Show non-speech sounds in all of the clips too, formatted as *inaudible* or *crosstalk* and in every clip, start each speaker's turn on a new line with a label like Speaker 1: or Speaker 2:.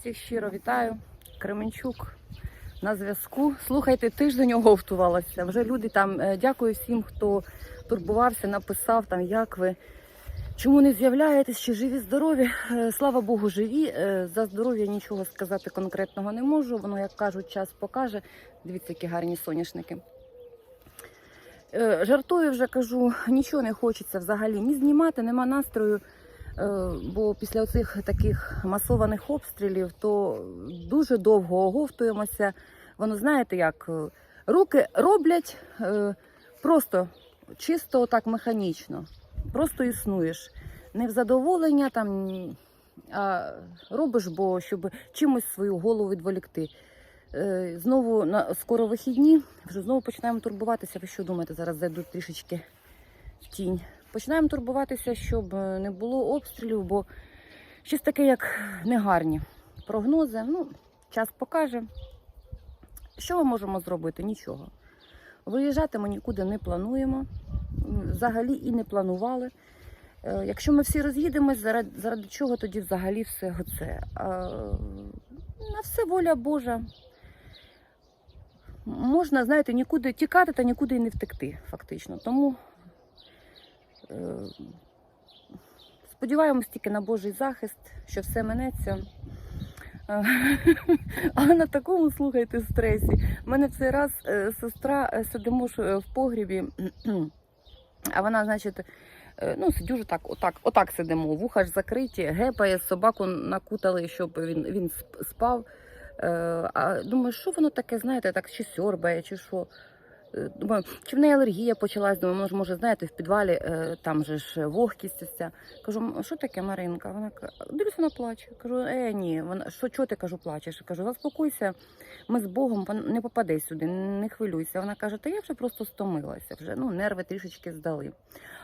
Speaker 1: Всіх щиро вітаю. Кременчук на зв'язку. Слухайте, тиждень оговтувалася. Вже люди там е, дякую всім, хто турбувався, написав там, як ви. Чому не з'являєтесь? Чи живі, здорові? Е, Слава Богу, живі. Е, За здоров'я нічого сказати конкретного не можу. Воно, як кажуть, час покаже. Дивіться, які гарні соняшники. Жартую вже кажу, нічого не хочеться взагалі ні знімати, нема настрою. Е, Бо після оцих таких масованих обстрілів то дуже довго оговтуємося. Воно знаєте, як е, руки роблять е, просто чисто так механічно, просто існуєш. Не в задоволення там, а робиш, бо щоб чимось свою голову відволікти. Знову на скоро вихідні, вже знову починаємо турбуватися. Ви що думаєте, зараз зайдуть трішечки в тінь. Починаємо турбуватися, щоб е, не було обстрілів, бо щось таке, як негарні прогнози. Ну, час покаже. Що ми можемо зробити? Нічого. Виїжджати ми нікуди не плануємо. Взагалі і не планували. Е, Якщо ми всі роз'їдемось, заради, заради чого тоді взагалі все це? На все воля Божа. Можна, знаєте, нікуди тікати та нікуди і не втекти, фактично. Тому е, сподіваємось тільки на Божий захист, що все минеться. Е, *laughs* А на такому, слухайте, стресі. У мене в цей раз е, сестра е, сидимо в погрібі, *clears throat* а вона, значить, ну, сидю так, отак, отак сидимо, вуха ж закриті, гепає, собаку накутали, щоб він, він спав. А думаю, що воно таке, знаєте, так чи сьорбає, чи що. Е, Думаю, чи в неї алергія почалась, думаю, може, може, знаєте, в підвалі е, там же ж вогкість ця. Кажу, що таке Маринка? Вона каже, дивлюсь, вона плаче. Кажу, е, ні, вона що, чого ти кажу, плачеш? Кажу, заспокойся, ми з Богом не попади сюди, не хвилюйся. Вона каже, та я вже просто стомилася, вже ну, нерви трішечки здали.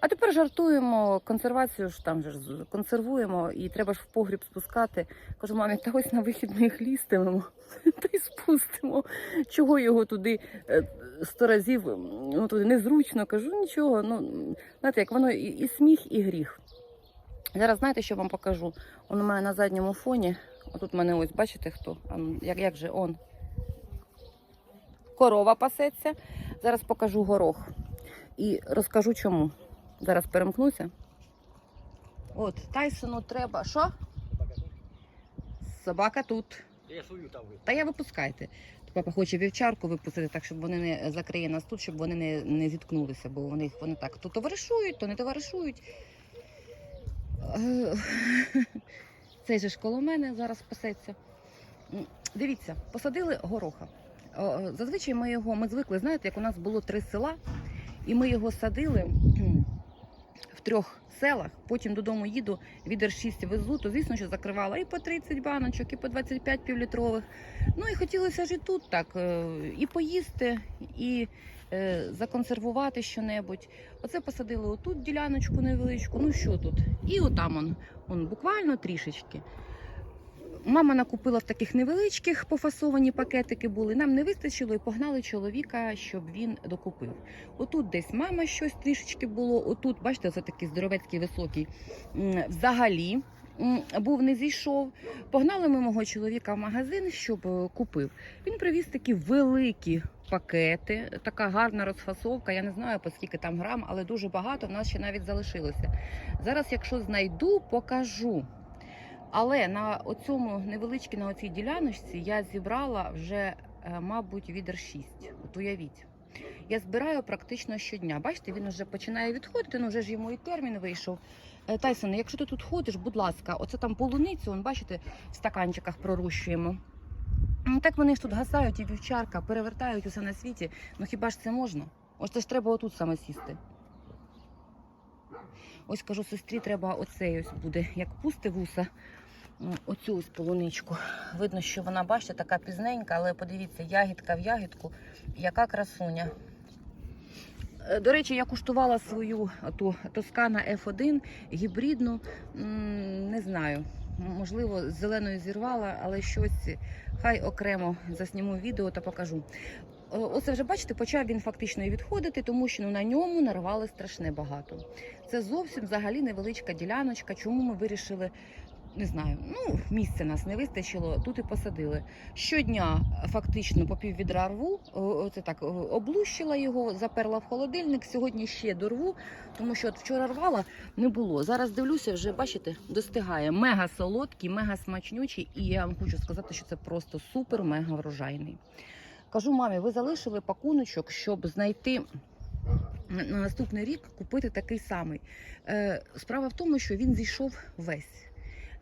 Speaker 1: А тепер жартуємо, консервацію ж там же ж консервуємо і треба ж в погріб спускати. Кажу, мамі, та ось на вихідних лістимемо, *laughs* та й спустимо. Чого його туди е, сто разів ну, туди незручно? Кажу, нічого. Ну, знаєте, як воно і, і сміх, і гріх. Зараз знаєте, що вам покажу? Он у мене на задньому фоні. Отут мене ось, бачите хто? Як, як же он? Корова пасеться. Зараз покажу горох. І розкажу чому. Зараз перемкнуся. От, Тайсону треба. Що? Собака тут.
Speaker 2: Я свою там.
Speaker 1: Та я випускайте. Папа хоче вівчарку випустити, так щоб вони не закриє нас тут, щоб вони не, не зіткнулися, бо вони, вони так то товаришують, то не товаришують. Е, *laughs* Цей же ж коло мене зараз пасеться. Дивіться, посадили гороха. Зазвичай ми його, ми звикли, знаєте, як у нас було три села, і ми його садили в трьох селах. Потім додому їду, відер 6 везу, то звісно, що закривала і по 30 баночок, і по 25 півлітрових. Ну і хотілося ж і тут так, е, і поїсти, і е, законсервувати щонебудь. Оце посадили отут діляночку невеличку. Ну що тут? І отам он, он буквально трішечки. Мама накупила в таких невеличких пофасовані пакетики були. Нам не вистачило і погнали чоловіка, щоб він докупив. Отут десь мама щось трішечки було. Отут, бачите, це такий здоровецький високий. Взагалі був не зійшов. Погнали ми мого чоловіка в магазин, щоб е, купив. Він привіз такі великі пакети, така гарна розфасовка. Я не знаю по скільки там грам, але дуже багато. В нас ще навіть залишилося. Зараз, якщо знайду, покажу. Але на оцьому невеличкій, на оцій діляночці я зібрала вже, е, мабуть, відер 6. От уявіть. Я збираю практично щодня. Бачите, він вже починає відходити, ну вже ж йому і термін вийшов. Е, Тайсон, якщо ти тут ходиш, будь ласка, оце там полуницю, он, бачите, в стаканчиках пророщуємо. Ну, Так вони ж тут гасають і вівчарка, перевертають усе на світі. Ну хіба ж це можна? Ось це ж треба отут саме сісти. Ось кажу, сестрі, треба оцей ось буде, як пусти вуса, оцю ось. Видно, що вона, бачите, така пізненька, але подивіться, ягідка в ягідку, яка красуня. Е, До речі, я куштувала свою ту Тоскана F1 гібридну. Не знаю, можливо, з зеленою зірвала, але щось хай окремо засніму відео та покажу. Е, Оце вже бачите, почав він фактично і відходити, тому що ну, на ньому нарвали страшне багато. Це зовсім взагалі невеличка діляночка. Чому ми вирішили не знаю, ну місця нас не вистачило, тут і посадили. Щодня фактично по пів відра рву, оце так облущила його, заперла в холодильник. Сьогодні ще дорву, тому що от вчора рвала, не було. Зараз дивлюся, вже бачите, достигає. Мега солодкий, мега смачнючий, і я вам хочу сказати, що це просто супер мега врожайний. Кажу, мамі, ви залишили пакуночок, щоб знайти на на наступний рік купити такий самий. Е, Справа в тому, що він зійшов весь.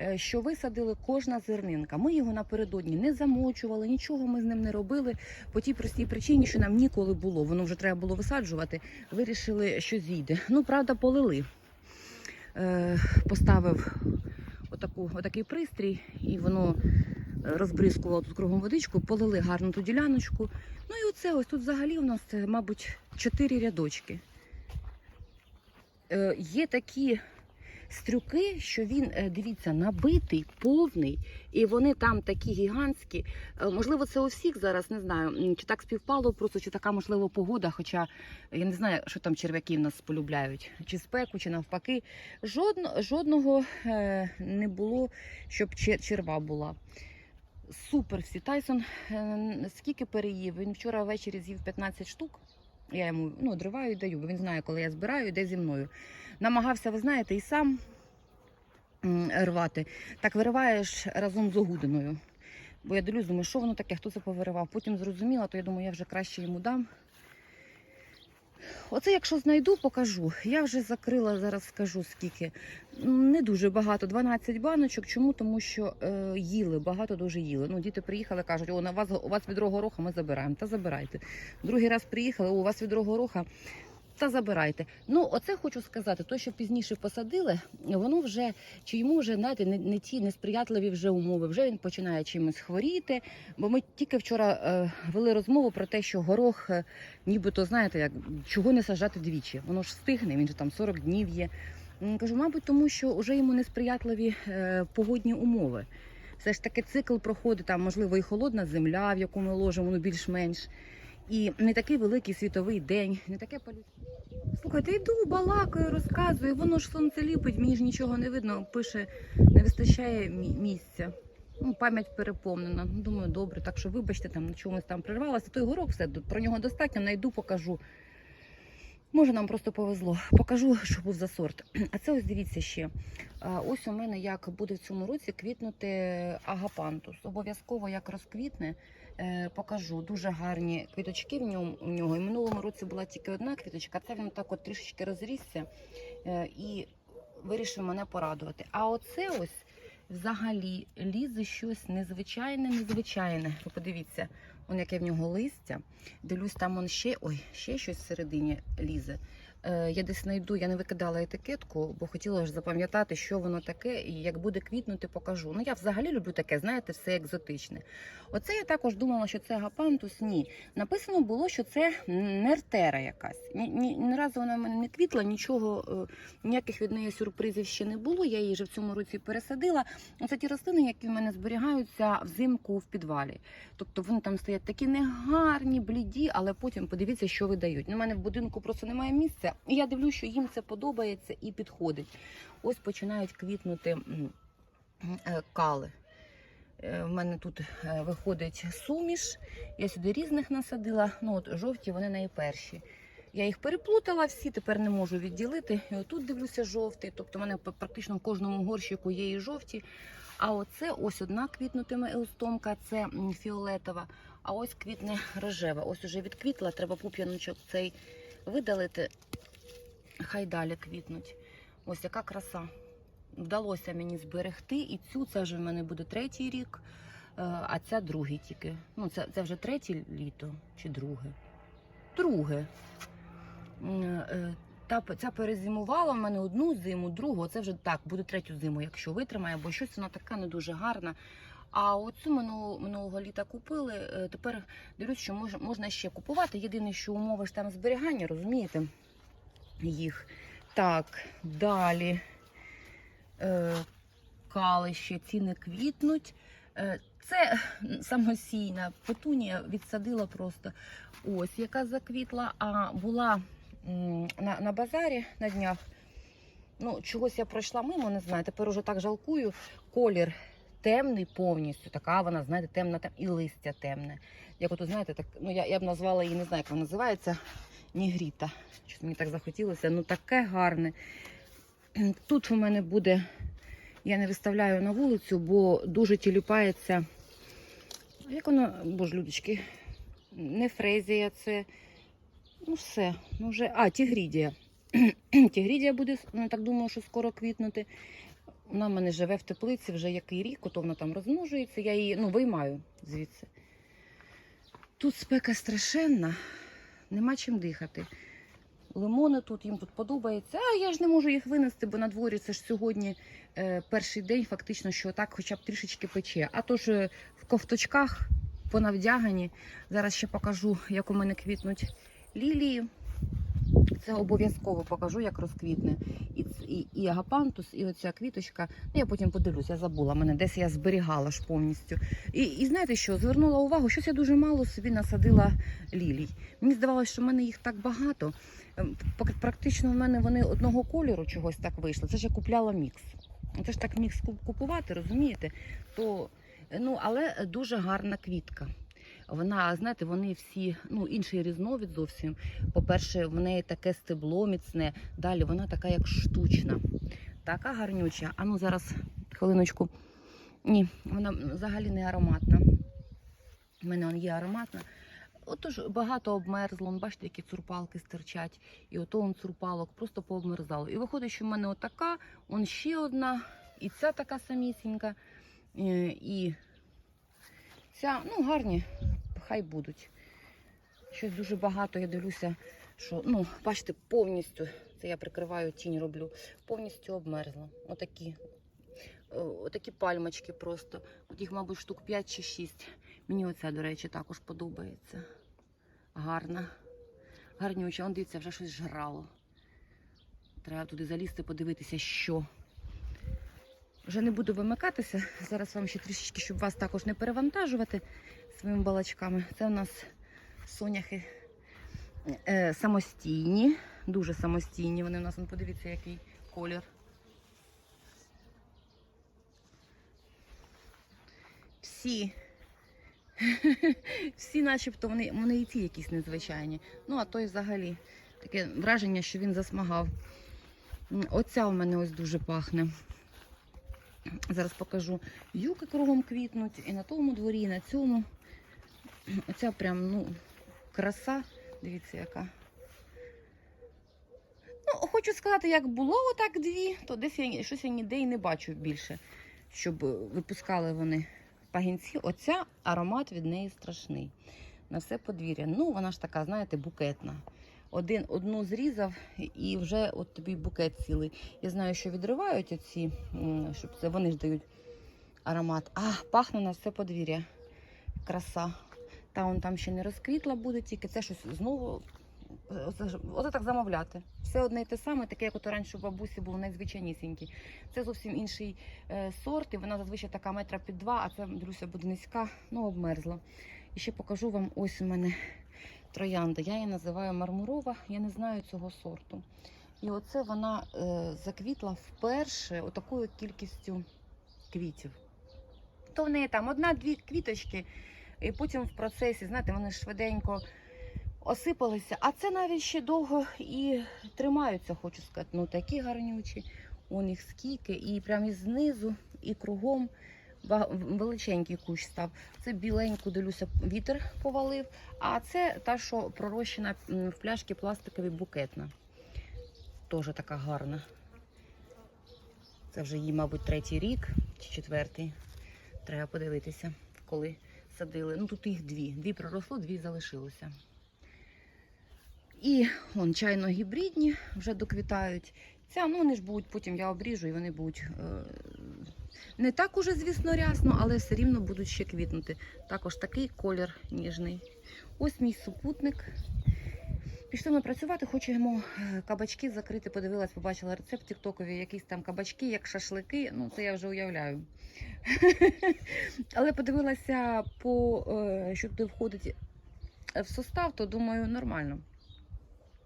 Speaker 1: Е, Що висадили кожна зернинка. Ми його напередодні не замочували, нічого ми з ним не робили по тій простій причині, що нам ніколи було. Воно вже треба було висаджувати. Вирішили, що зійде. Ну, правда, полили. Е, Поставив отаку, отакий пристрій, і воно розбризкувало тут кругом водичку, полили гарну ту діляночку. Ну і оце ось тут взагалі у нас, е, мабуть, чотири рядочки. Е, є такі стрюки, що він, е, дивіться, набитий, повний, і вони там такі гігантські. Е, можливо, це у всіх зараз не знаю, чи так співпало просто, чи така можливо погода. Хоча я не знаю, що там черв'яки в нас полюбляють, чи спеку, чи навпаки. Жодно, жодного е, не було, щоб черва була. Супер всі. Тайсон скільки переїв? Він вчора ввечері з'їв 15 штук. Я йому ну, одриваю і даю, бо він знає, коли я збираю, йде зі мною. Намагався, ви знаєте, і сам рвати. Так вириваєш разом з огудиною. Бо я дивлюсь, думаю, що воно таке, хто це повиривав. Потім зрозуміла, то я думаю, я вже краще йому дам. Оце, якщо знайду, покажу. Я вже закрила, зараз скажу скільки. Не дуже багато, 12 баночок. Чому? Тому що е, їли, багато дуже їли. Ну, діти приїхали, кажуть, о, на вас, у вас відро гороха, ми забираємо. Та забирайте. Другий раз приїхали, «О, у вас відро гороха. Та забирайте. Ну, оце хочу сказати, то, що пізніше посадили, воно вже чи йому вже знаєте, не, не ті несприятливі вже умови. Вже він починає чимось хворіти. Бо ми тільки вчора е, вели розмову про те, що горох, е, нібито знаєте, як чого не сажати двічі. Воно ж стигне, він же там 40 днів є. Кажу, мабуть, тому що вже йому несприятливі е, погодні умови. Все ж таки цикл проходить там, можливо, і холодна земля, в яку ми ложимо, ну більш-менш. І не такий великий світовий день, не таке полю. Слухайте, йду, балакаю, розказую, воно ж сонце ліпить, мені ж нічого не видно. Пише, не вистачає місця. Ну, пам'ять переповнена. Ну, Думаю, добре, так що вибачте, там на чомусь там прервалася. Той горох, все про нього достатньо, найду, покажу. Може, нам просто повезло. Покажу, що був за сорт. *clears throat* А це ось дивіться ще. Ось у мене як буде в цьому році квітнути агапантус. Обов'язково як розквітне, покажу. Дуже гарні квіточки в ньому. в нього. І минулому році була тільки одна квіточка, це він так от трішечки розрісся е, і вирішив мене порадувати. А оце ось взагалі лізе щось незвичайне, незвичайне. Ви подивіться, он яке в нього листя. Дивлюсь, там он ще ой, ще щось всередині лізе. Е, я десь знайду, я не викидала етикетку, бо хотіла ж запам'ятати, що воно таке, і як буде квітнути, покажу. Ну я взагалі люблю таке, знаєте, все екзотичне. Оце я також думала, що це гапантус. Ні. Написано було, що це нертера якась. Ні, ні, ні разу вона мене не квітла, нічого, е, ніяких від неї сюрпризів ще не було. Я її вже в цьому році пересадила. Оце ті рослини, які в мене зберігаються взимку в підвалі. Тобто вони там стоять такі негарні, бліді, але потім подивіться, що видають. У мене в будинку просто немає місця. Я дивлюсь, що їм це подобається і підходить. Ось починають квітнути е, кали. Е, В мене тут е, виходить суміш. Я сюди різних насадила. Ну от жовті вони найперші. Я їх переплутала всі, тепер не можу відділити. І отут дивлюся жовтий. Тобто, в мене практично в кожному горщику є і жовті. А оце ось одна квітнутиме еустомка, це фіолетова. А ось квітне рожева. Ось уже відквітла, треба пуп'яночок цей видалити. Хай далі квітнуть. Ось яка краса. Вдалося мені зберегти. І цю це вже в мене буде третій рік, е, а ця другий тільки. Ну, це, це вже третє літо чи друге? Друге. Е, Та, ця перезимувала в мене одну зиму, другу. Це вже так, буде третю зиму, якщо витримає, бо щось вона така не дуже гарна. А оцю минулого, минулого літа купили. е, Тепер дивлюсь, що мож, можна ще купувати. Єдине, що умови ж там зберігання, розумієте, їх. Так, далі. Е, калище, ці не квітнуть. Е, це самосійна петунія відсадила просто ось, яка заквітла, а була на, на базарі на днях. Ну, чогось я пройшла мимо, не знаю. Тепер уже так жалкую. колір темний повністю, така вона, знаєте, темна тем... і листя темне. Як от, знаєте, так, ну я, я б назвала її, не знаю, як вона називається, нігріта. Щось мені так захотілося. Ну таке гарне. Тут у мене буде, я не виставляю на вулицю, бо дуже тілюпається. Як воно, боже, людочки, не фрезія, це. Ну, все. Ну, вже... А, тігрідія. *clears throat* тігрідія буде, ну, так думаю, що скоро квітнути. Вона в мене живе в теплиці вже який рік, ото вона там розмножується, я її ну, виймаю звідси. Тут спека страшенна, нема чим дихати. Лимони тут, їм тут подобається. А я ж не можу їх винести, бо на дворі це ж сьогодні е, перший день, фактично, що так хоча б трішечки пече. А то ж е, в ковточках понавдягані. Зараз ще покажу, як у мене квітнуть лілії. Це обов'язково покажу, як розквітне. І, і, і агапантус, і оця квіточка. Ну, я потім подивлюсь, я забула. Мене десь я зберігала ж повністю. І, і знаєте що? Звернула увагу, щось я дуже мало собі насадила лілій. Мені здавалося, що в мене їх так багато. Ем, Практично в мене вони одного кольору чогось так вийшло. Це ж я купляла мікс. Це ж так мікс купувати, розумієте? То, ну, але дуже гарна квітка. Вона, знаєте, вони всі, ну, інший різновид зовсім. По-перше, в неї таке стебло міцне, далі вона така, як штучна. Така гарнюча. А ну зараз, хвилиночку. Ні, вона взагалі не ароматна. У мене он є ароматна. Отож багато обмерзло, он, бачите, які цурпалки стирчать. І ото он цурпалок просто пообмерзало. І виходить, що в мене отака, он ще одна, і ця така самісінька. е, І ця, ну, гарні, хай будуть. Щось дуже багато, я дивлюся, що, ну, бачите, повністю, це я прикриваю, тінь роблю, повністю обмерзла. Отакі, е, отакі пальмочки просто. От їх, мабуть, штук 5 чи 6. Мені оця, до речі, також подобається. Гарна. Гарнюча. Он дивіться, вже щось жрало. Треба туди залізти, подивитися, що. Вже не буду вимикатися. Зараз вам ще трішечки, щоб вас також не перевантажувати своїми балачками. Це у нас соняхи е, самостійні, дуже самостійні. Вони у нас, ну, подивіться, який колір. Всі. *laughs* Всі, начебто, вони, вони і ті якісь незвичайні. Ну, а той взагалі таке враження, що він засмагав. Оця у мене ось дуже пахне. Зараз покажу. Юки кругом квітнуть і на тому дворі, і на цьому. Оця прям, ну, краса. Дивіться, яка. Ну, хочу сказати, як було отак дві, то десь я щось я ніде і не бачу більше, щоб випускали вони пагінці. Оця аромат від неї страшний. На все подвір'я. Ну, вона ж така, знаєте, букетна. Один, одну зрізав і вже от тобі букет цілий. Я знаю, що відривають оці, щоб це вони ж дають аромат. А, пахне на все подвір'я. Краса. Та он там ще не розквітла буде, тільки це щось знову. е, Оце, так замовляти. Все одне і те саме, таке, як от раніше у бабусі був найзвичайнісінький. Це зовсім інший е, сорт, і вона зазвичай така метра під два, а це, дивлюся, буде низька, ну обмерзла. І ще покажу вам ось у мене троянда. Я її називаю мармурова, я не знаю цього сорту. І оце вона е, заквітла вперше отакою кількістю квітів. То в неї там одна-дві квіточки, і потім в процесі, знаєте, вони швиденько осипалися. А це навіть ще довго і тримаються, хочу сказати. Ну такі гарнючі. У них скільки, і прямо і знизу, і кругом величенький кущ став. Це біленьку, дивлюся, вітер повалив. А це та, що пророщена в пляшки пластикові букетна. Теж така гарна. Це вже їй, мабуть, третій рік чи четвертий. Треба подивитися, коли садили. Ну тут їх дві. Дві проросло, дві залишилося. І вон чайно-гібридні вже доквітають. Ця, ну вони ж будуть потім я обріжу, і вони будуть е, не так уже, звісно, рясно, але все рівно будуть ще квітнути. Також такий колір ніжний. Ось мій супутник. Пішли ми працювати, хочемо е, кабачки закрити. Подивилась, побачила рецепт тіктокові, якісь там кабачки, як шашлики. Ну, це я вже уявляю. *laughs* Але подивилася, по, е, що туди входить в состав, то думаю, нормально.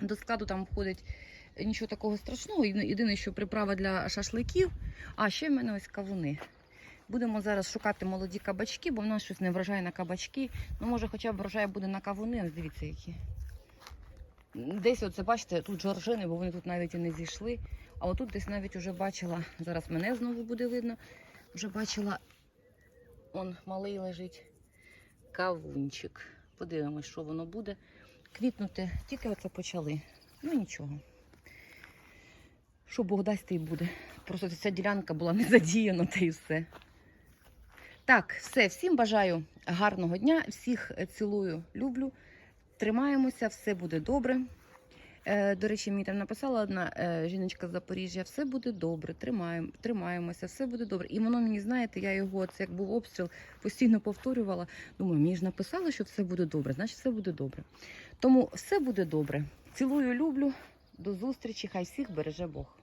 Speaker 1: До складу там входить нічого такого страшного. Єдине, що приправа для шашликів. А ще в мене ось кавуни. Будемо зараз шукати молоді кабачки, бо в нас щось не врожай на кабачки. Ну, може, хоча б врожай буде на кавуни. Ось Дивіться, які. Десь, оце, бачите, тут жоржини, бо вони тут навіть і не зійшли. А отут десь навіть уже бачила, зараз мене знову буде видно. Вже бачила, он малий лежить кавунчик. Подивимось, що воно буде. Квітнути тільки оце почали. Ну нічого. Що Бог дасть, те й буде. Просто ця ділянка була не задіяна, та й все. Так, все, всім бажаю гарного дня, всіх цілую, люблю. Тримаємося, все буде добре. Е, до речі, мені там написала одна е, жіночка з Запоріжжя, все буде добре, тримаємо, тримаємося, все буде добре. І воно мені, знаєте, я його, це як був обстріл, постійно повторювала. Думаю, мені ж написали, що все буде добре, значить все буде добре. Тому все буде добре. Цілую, люблю. До зустрічі, хай всіх береже Бог.